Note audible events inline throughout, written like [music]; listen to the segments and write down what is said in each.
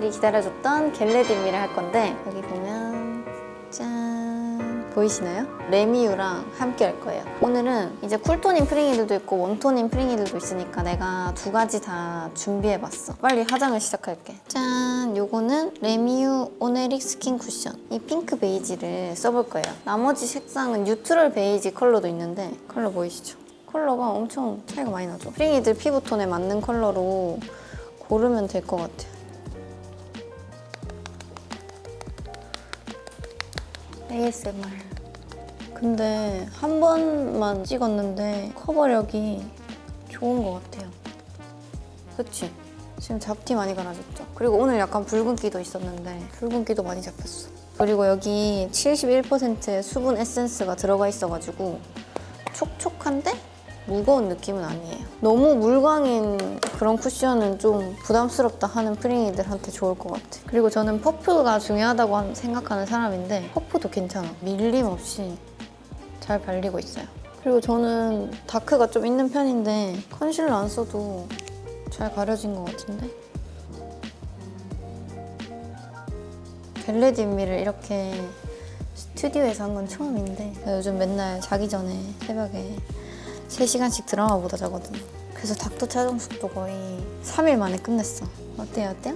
프링이들이 기다려줬던 겟레디미를 할 건데 여기 보면 짠 보이시나요? 레미유랑 함께 할 거예요 오늘은 이제 쿨톤인 프링이들도 있고 웜톤인 프링이들도 있으니까 내가 두 가지 다 준비해봤어 빨리 화장을 시작할게 짠 요거는 레미유 오네릭 스킨 쿠션 이 핑크 베이지를 써볼 거예요 나머지 색상은 뉴트럴 베이지 컬러도 있는데 컬러 보이시죠? 컬러가 엄청 차이가 많이 나죠. 프링이들 피부톤에 맞는 컬러로 고르면 될 것 같아요. ASMR. 근데 한 번만 찍었는데 커버력이 좋은 것 같아요. 그치? 지금 잡티 많이 갈아졌죠? 그리고 오늘 약간 붉은기도 있었는데 붉은기도 많이 잡혔어. 그리고 여기 71%의 수분 에센스가 들어가 있어가지고 촉촉한데 무거운 느낌은 아니에요. 너무 물광인 그런 쿠션은 좀 부담스럽다 하는 프링이들한테 좋을 것 같아. 그리고 저는 퍼프가 중요하다고 한- 생각하는 사람인데 퍼프도 괜찮아. 밀림 없이 잘 발리고 있어요. 그리고 저는 다크가 좀 있는 편인데 컨실러 안 써도 잘 가려진 것 같은데? 벨레디미를 이렇게 스튜디오에서 한 건 처음인데 나 요즘 맨날 자기 전에 새벽에 3시간씩 드라마 보다 자거든 그래서 닥터 차정숙도 거의 3일 만에 끝냈어. 어때요 어때요?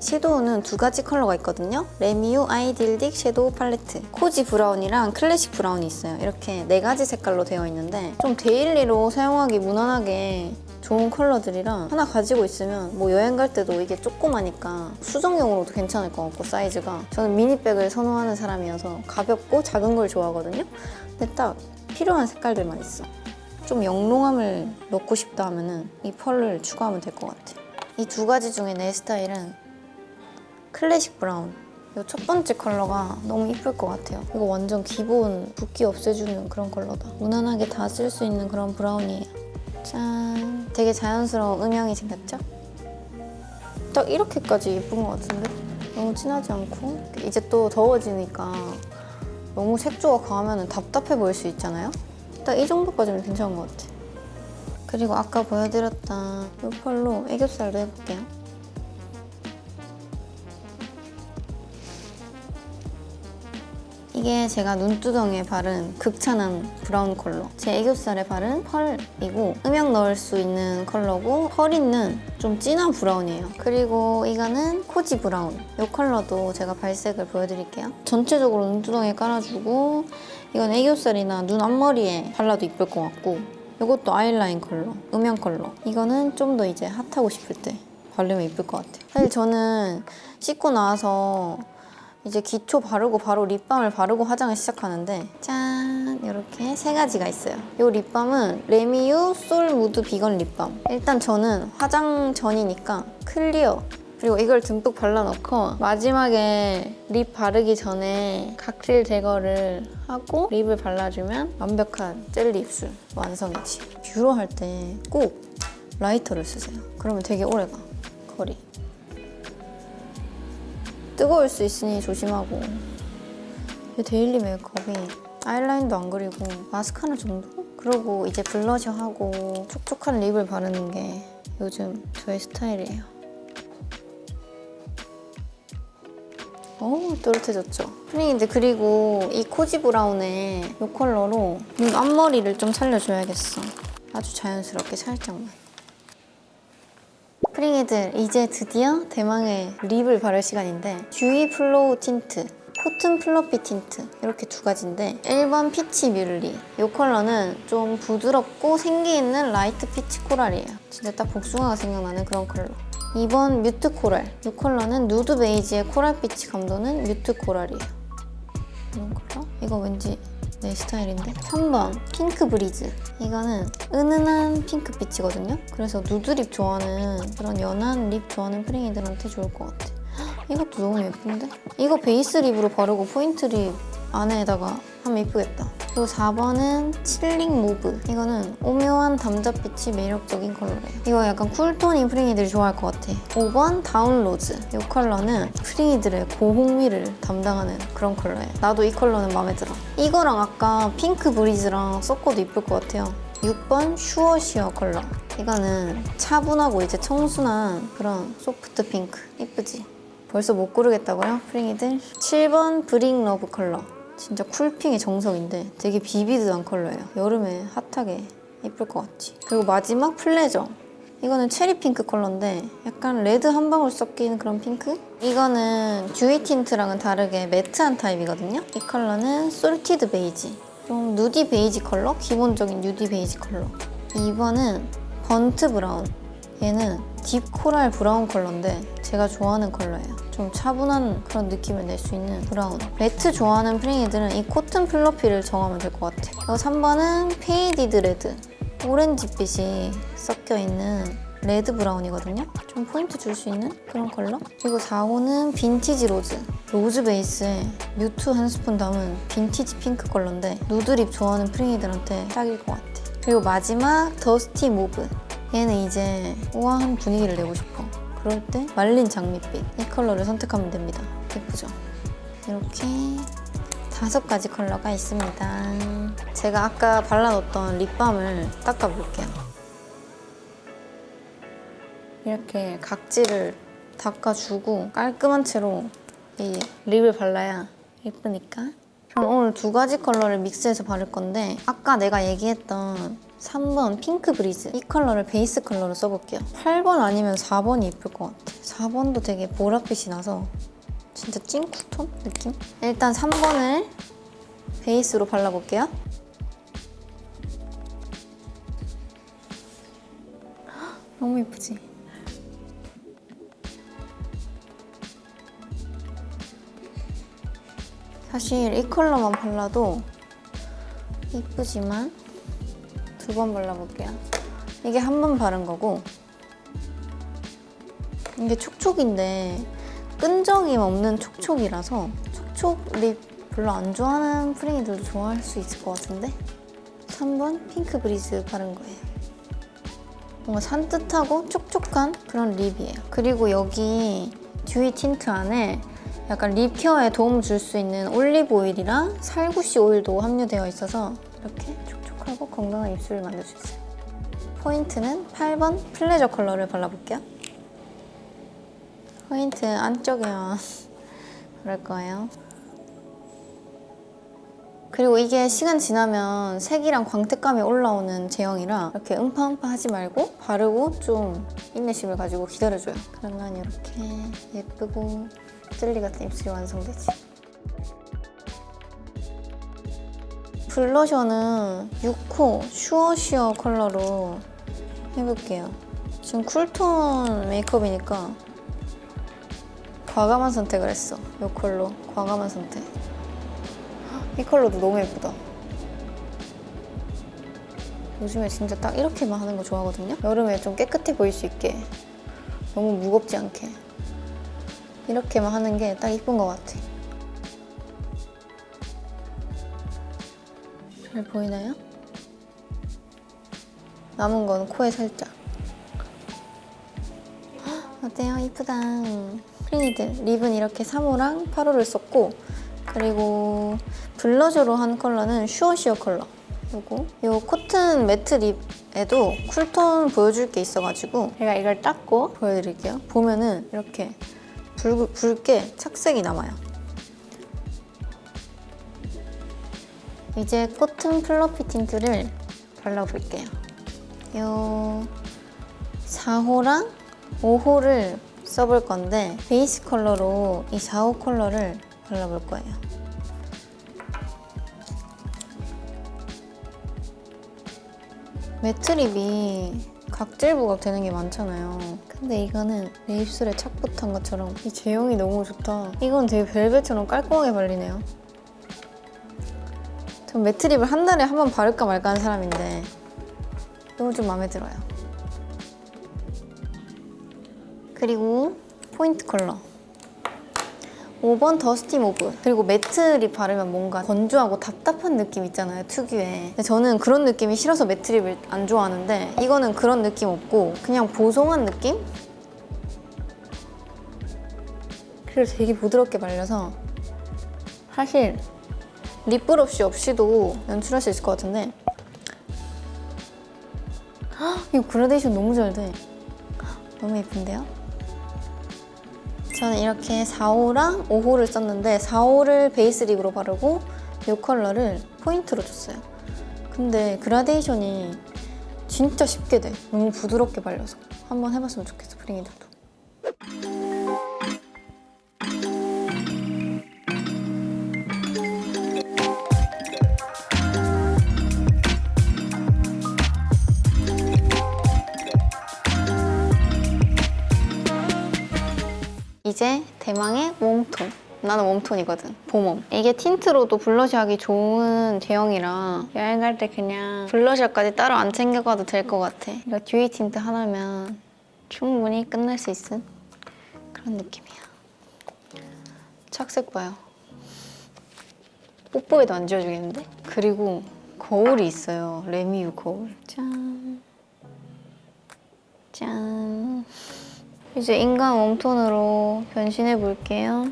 섀도우는 두 가지 컬러가 있거든요. 레미유 아이딜딕 섀도우 팔레트. 코지 브라운이랑 클래식 브라운이 있어요. 이렇게 네 가지 색깔로 되어 있는데 좀 데일리로 사용하기 무난하게 좋은 컬러들이라 하나 가지고 있으면 뭐 여행 갈 때도 이게 조그마니까 수정용으로도 괜찮을 것 같고 사이즈가. 저는 미니백을 선호하는 사람이어서 가볍고 작은 걸 좋아하거든요. 근데 딱 필요한 색깔들만 있어 좀 영롱함을 넣고 싶다 하면은 이 펄을 추가하면 될 것 같아. 이 두 가지 중에 내 스타일은 클래식 브라운. 이 첫 번째 컬러가 너무 이쁠 것 같아요. 이거 완전 기본 붓기 없애주는 그런 컬러다. 무난하게 다 쓸 수 있는 그런 브라운이에요. 짠. 되게 자연스러운 음영이 생겼죠? 딱 이렇게까지 예쁜 것 같은데? 너무 진하지 않고? 이제 또 더워지니까 너무 색조가 강하면 답답해 보일 수 있잖아요? 딱 이 정도까지는 괜찮은 것 같아 그리고 아까 보여드렸던 이 펄로 애교살도 해볼게요 이게 제가 눈두덩이에 바른 극찬한 브라운 컬러. 제 애교살에 바른 펄이고 음영 넣을 수 있는 컬러고 펄 있는 좀 진한 브라운이에요. 그리고 이거는 코지 브라운. 이 컬러도 제가 발색을 보여드릴게요. 전체적으로 눈두덩이에 깔아주고 이건 애교살이나 눈 앞머리에 발라도 이쁠 것 같고 이것도 아이라인 컬러, 음영 컬러. 이거는 좀 더 이제 핫하고 싶을 때 바르면 이쁠 것 같아요. 사실 저는 씻고 나와서 이제 기초 바르고 바로 립밤을 바르고 화장을 시작하는데 짠 이렇게 세 가지가 있어요. 이 립밤은 레미유 솔 무드 비건 립밤. 일단 저는 화장 전이니까 클리어 그리고 이걸 듬뿍 발라놓고 마지막에 립 바르기 전에 각질 제거를 하고 립을 발라주면 완벽한 젤리 입술 완성이지. 뷰러 할 때 꼭 라이터를 쓰세요. 그러면 되게 오래가 거리. 뜨거울 수 있으니 조심하고 이 데일리 메이크업이 아이라인도 안 그리고 마스카라 정도? 그리고 이제 블러셔 하고 촉촉한 립을 바르는 게 요즘 저의 스타일이에요 오 또렷해졌죠? 프링인데 그리고 이 코지 브라운의 이 컬러로 눈 앞머리를 좀 살려줘야겠어 아주 자연스럽게 살짝만 프링이들 이제 드디어 대망의 립을 바를 시간인데 듀이 플로우 틴트 코튼 플러피 틴트 이렇게 두 가지인데 1번 피치 뮬리. 이 컬러는 좀 부드럽고 생기 있는 라이트 피치 코랄이에요. 진짜 딱 복숭아가 생각나는 그런 컬러. 2번 뮤트 코랄. 이 컬러는 누드 베이지의 코랄 빛이 감도는 뮤트 코랄이에요. 이런 컬러? 이거 왠지 내 스타일인데? 3번 핑크 브리즈. 이거는 은은한 핑크빛이거든요? 그래서 누드 립 좋아하는 그런 연한 립 좋아하는 프링이들한테 좋을 것 같아. 헉, 이것도 너무 예쁜데? 이거 베이스 립으로 바르고 포인트 립 안에다가 하면 예쁘겠다 그리고 4번은 칠링 모브 이거는 오묘한 담자빛이 매력적인 컬러래요 이거 약간 쿨톤인 프링이들이 좋아할 것 같아 5번 다운로즈 이 컬러는 프링이들의 고홍미를 담당하는 그런 컬러예요 나도 이 컬러는 마음에 들어 이거랑 아까 핑크 브리즈랑 섞어도 이쁠 것 같아요 6번 슈어시어 컬러. 이거는 차분하고 이제 청순한 그런 소프트 핑크. 이쁘지? 벌써 못 고르겠다고요? 프링이들? 7번 브링 러브 컬러. 진짜 쿨핑의 정석인데 되게 비비드한 컬러예요. 여름에 핫하게 예쁠 것 같지? 그리고 마지막 플레저. 이거는 체리 핑크 컬러인데 약간 레드 한 방울 섞인 그런 핑크? 이거는 듀이 틴트랑은 다르게 매트한 타입이거든요. 이 컬러는 솔티드 베이지. 좀 누디 베이지 컬러? 기본적인 누디 베이지 컬러. 2번은 번트 브라운. 얘는 딥 코랄 브라운 컬러인데 제가 좋아하는 컬러예요. 좀 차분한 그런 느낌을 낼 수 있는 브라운. 매트 좋아하는 프링이들은 이 코튼 플러피를 정하면 될 것 같아. 그리고 3번은 페이디드 레드. 오렌지빛이 섞여 있는 레드 브라운이거든요. 좀 포인트 줄 수 있는 그런 컬러. 그리고 4호는 빈티지 로즈. 로즈 베이스에 뮤트 한 스푼 담은 빈티지 핑크 컬러인데 누드립 좋아하는 프링이들한테 딱일 것 같아. 그리고 마지막 더스티 모브. 얘는 이제 우아한 분위기를 내고 싶어. 그럴 때 말린 장밋빛 이 컬러를 선택하면 됩니다. 예쁘죠? 이렇게 다섯 가지 컬러가 있습니다. 제가 아까 발라놓던 립밤을 닦아볼게요. 이렇게 각질을 닦아주고 깔끔한 채로 이 립을 발라야 예쁘니까. 그럼 오늘 두 가지 컬러를 믹스해서 바를 건데 아까 내가 얘기했던 3번 핑크 브리즈 이 컬러를 베이스 컬러로 써볼게요. 8번 아니면 4번이 예쁠 것 같아. 4번도 되게 보랏빛이 나서 진짜 찐쿨톤 느낌? 일단 3번을 베이스로 발라볼게요. 헉, [gasps] 너무 예쁘지? 사실 이 컬러만 발라도 이쁘지만 두 번 발라볼게요. 이게 한 번 바른 거고 이게 촉촉인데 끈적임 없는 촉촉이라서 촉촉 립 별로 안 좋아하는 프링이들도 좋아할 수 있을 것 같은데 3번 핑크 브리즈 바른 거예요. 뭔가 산뜻하고 촉촉한 그런 립이에요. 그리고 여기 듀이 틴트 안에 약간 립 케어에 도움 줄 수 있는 올리브 오일이랑 살구씨 오일도 함유되어 있어서 이렇게 촉촉하고 건강한 입술을 만들 수 있어요. 포인트는 8번 플레저 컬러를 발라볼게요. 포인트 안쪽에만 바를 [laughs] 거예요. 그리고 이게 시간 지나면 색이랑 광택감이 올라오는 제형이라 이렇게 음파음파 하지 말고 바르고 좀 인내심을 가지고 기다려줘요. 그러면 이렇게 예쁘고 젤리 같은 입술이 완성되지. 블러셔는 6호 슈어쉬어 컬러로 해볼게요. 지금 쿨톤 메이크업이니까 과감한 선택을 했어. 이 컬러 과감한 선택. 이 컬러도 너무 예쁘다. 요즘에 진짜 딱 이렇게만 하는 거 좋아하거든요. 여름에 좀 깨끗해 보일 수 있게 너무 무겁지 않게 이렇게만 하는 게 딱 이쁜 것 같아. 잘 보이나요? 남은 건 코에 살짝. 헉, 어때요? 이쁘다. 프리니들 립은 이렇게 3호랑 8호를 썼고 그리고 블러셔로 한 컬러는 슈어시어 컬러. 요거 요 코튼 매트 립에도 쿨톤 보여줄 게 있어가지고 제가 이걸 닦고 보여드릴게요. 보면은 이렇게 붉, 붉게 착색이 남아요. 이제 코튼 플러피 틴트를 발라볼게요. 요 4호랑 5호를 써볼 건데 베이스 컬러로 이 4호 컬러를 발라볼 거예요. 매트립이 각질 부각 되는 게 많잖아요. 근데 이거는 내 입술에 착붙한 것처럼 이 제형이 너무 좋다. 이건 되게 벨벳처럼 깔끔하게 발리네요. 전 매트립을 한 달에 한 번 바를까 말까 하는 사람인데 이건 좀 마음에 들어요. 그리고 포인트 컬러. 5번 더스티 모브 그리고 매트 립 바르면 뭔가 건조하고 답답한 느낌 있잖아요 특유의 근데 저는 그런 느낌이 싫어서 매트 립을 안 좋아하는데 이거는 그런 느낌 없고 그냥 보송한 느낌? 그래서 되게 부드럽게 발려서 사실 립 브러쉬 없이도 연출할 수 있을 것 같은데 헉, 이거 그라데이션 너무 잘 돼. 너무 예쁜데요? 저는 이렇게 4호랑 5호를 썼는데 4호를 베이스 립으로 바르고 이 컬러를 포인트로 줬어요. 근데 그라데이션이 진짜 쉽게 돼. 너무 부드럽게 발려서. 한번 해봤으면 좋겠어, 프링이들도. 이제 대망의 웜톤. 나는 웜톤이거든. 봄웜. 이게 틴트로도 블러셔 하기 좋은 제형이라 여행 갈 때 그냥 블러셔까지 따로 안 챙겨가도 될 것 같아. 이거 듀이 틴트 하나면 충분히 끝날 수 있은 그런 느낌이야. 착색 봐요. 뽀뽀에도 안 지워주겠는데? 그리고 거울이 있어요. 레미유 거울. 짠. 짠. 이제 인간 웜톤으로 변신해 볼게요.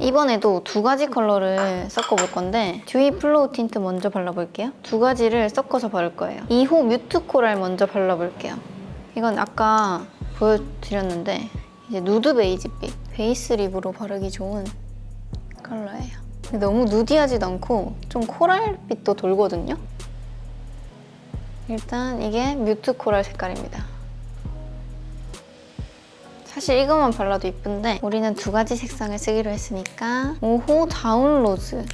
이번에도 두 가지 컬러를 섞어 볼 건데 듀이 플로우 틴트 먼저 발라볼게요. 두 가지를 섞어서 바를 거예요. 2호 뮤트 코랄 먼저 발라볼게요. 이건 아까 보여드렸는데 이제 누드 베이지빛 베이스 립으로 바르기 좋은 컬러예요. 근데 너무 누디하지도 않고 좀 코랄빛도 돌거든요. 일단 이게 뮤트 코랄 색깔입니다. 사실 이것만 발라도 이쁜데 우리는 두 가지 색상을 쓰기로 했으니까 5호 다운로즈.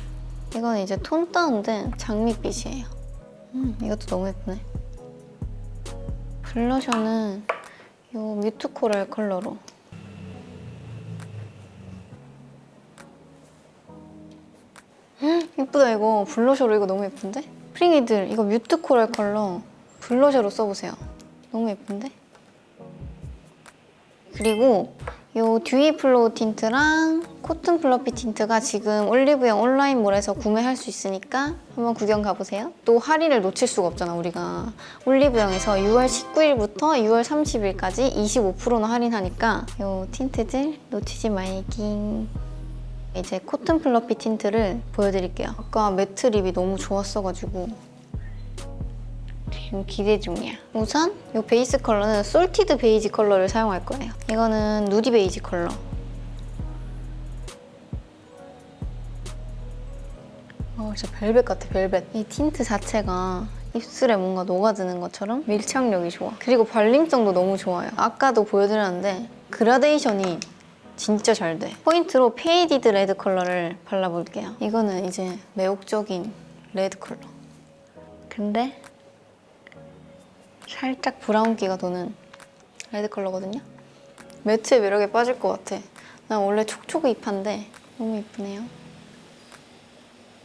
이건 이제 톤 다운된 장미빛이에요. 음, 이것도 너무 예쁘네. 블러셔는 이 뮤트 코랄 컬러로. 음, 예쁘다 이거. 블러셔로 이거 너무 예쁜데? 프링이들 이거 뮤트 코랄 컬러 블러셔로 써보세요. 너무 예쁜데? 그리고 요 듀이 플로우 틴트랑 코튼 플러피 틴트가 지금 올리브영 온라인몰에서 구매할 수 있으니까 한번 구경 가보세요. 또 할인을 놓칠 수가 없잖아 우리가. 올리브영에서 6월 19일부터 6월 30일까지 25%나 할인하니까 요 틴트들 놓치지 말기. 이제 코튼 플러피 틴트를 보여드릴게요. 아까 매트 립이 너무 좋았어가지고 지금 기대 중이야. 우선 이 베이스 컬러는 솔티드 베이지 컬러를 사용할 거예요. 이거는 누디 베이지 컬러. 어, 진짜 벨벳 같아, 벨벳. 이 틴트 자체가 입술에 뭔가 녹아드는 것처럼 밀착력이 좋아. 그리고 발림성도 너무 좋아요. 아까도 보여드렸는데 그라데이션이 진짜 잘 돼. 포인트로 페이디드 레드 컬러를 발라볼게요. 이거는 이제 매혹적인 레드 컬러. 근데 살짝 브라운기가 도는 레드 컬러거든요. 매트의 매력에 빠질 것 같아. 난 원래 촉촉이 입한데 너무 이쁘네요.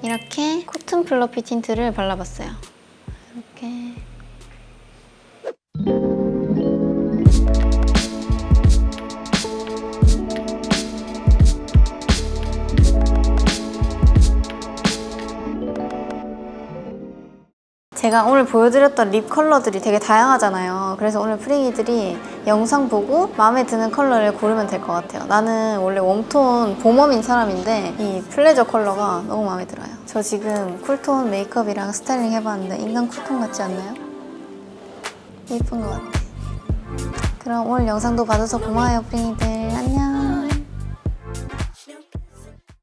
이렇게 코튼 플러피 틴트를 발라봤어요. 이렇게 제가 오늘 보여드렸던 립 컬러들이 되게 다양하잖아요. 그래서 오늘 프링이들이 영상 보고 마음에 드는 컬러를 고르면 될 것 같아요. 나는 원래 웜톤 봄웜인 사람인데 이 플레저 컬러가 너무 마음에 들어요. 저 지금 쿨톤 메이크업이랑 스타일링 해봤는데 인간 쿨톤 같지 않나요? 예쁜 것 같아. 그럼 오늘 영상도 봐줘서 고마워요, 프링이들. 안녕.